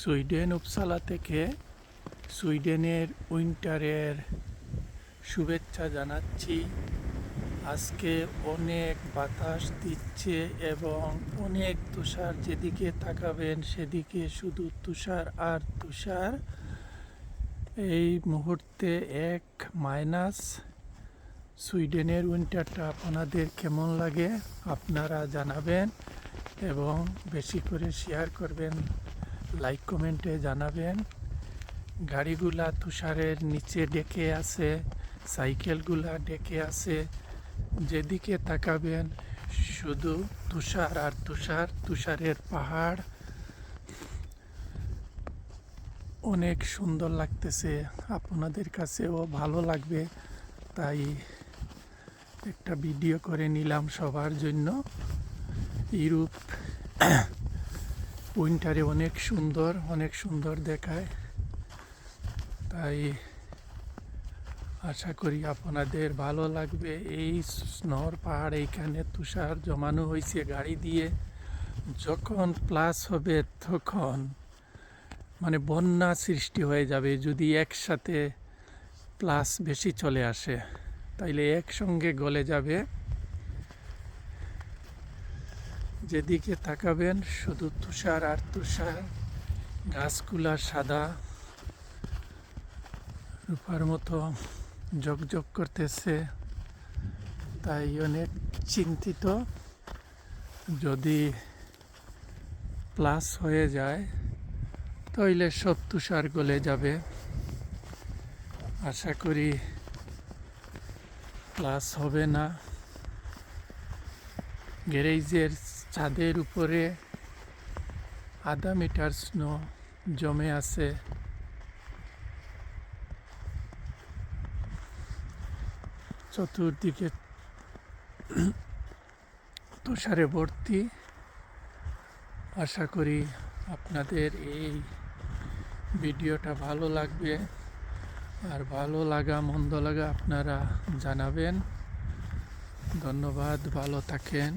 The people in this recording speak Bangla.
সুইডেন উপসালা থেকে সুইডেনের উইন্টারের শুভেচ্ছা জানাচ্ছি। আজকে অনেক বাতাস দিচ্ছে এবং অনেক তুষার যেদিকে তাকাবেন সেদিকে শুধু তুষার আর তুষার। এই মুহূর্তে এক মাইনাস। সুইডেনের উইন্টারটা আপনাদের কেমন লাগে আপনারা জানাবেন এবং বেশি করে শেয়ার করবেন। লাইক কমেন্টে জানাবেন। গাড়িগুলা তুষারের নিচে ডেকে আছে, সাইকেলগুলা ডেকে আছে, যেদিকে তাকাবেন, শুধু তুষার আর তুষার, তুষারের পাহাড়। অনেক সুন্দর লাগতেছে, আপনাদের কাছেও ভালো লাগবে, তাই একটা ভিডিও করে নিলাম সবার জন্য। ইউরোপ উইন্টারে অনেক সুন্দর অনেক সুন্দর দেখায়। তাই আশা করি আপনাদের ভালো লাগবে। এই স্নোর পাহাড় এইখানে তুষার জমানো হয়েছে গাড়ি দিয়ে। যখন প্লাস হবে তখন মানে বন্যা সৃষ্টি হয়ে যাবে যদি একসাথে প্লাস বেশি চলে আসে। তাইলে একসঙ্গে গলে যাবে। যেদিকে তাকাবেন, শুধু তুষার আর তুষার, গাছগুলা সাদা। রূপার মতো জকজক করতেছে। তাই অনেক চিন্তিত। যদি প্লাস হয়ে যায়, তাইলে সব তুষার গলে যাবে। আশা করি প্লাস হবে না। গ্যারেজের ছাদের উপরে আধা মিটার স্নো জমে আছে। চতুর্দিকে তুষারে ভর্তি। আশা করি আপনাদের এই ভিডিওটা ভালো লাগবে। আর ভালো লাগা, মন্দ লাগা আপনারা জানাবেন। ধন্যবাদ, ভালো থাকেন।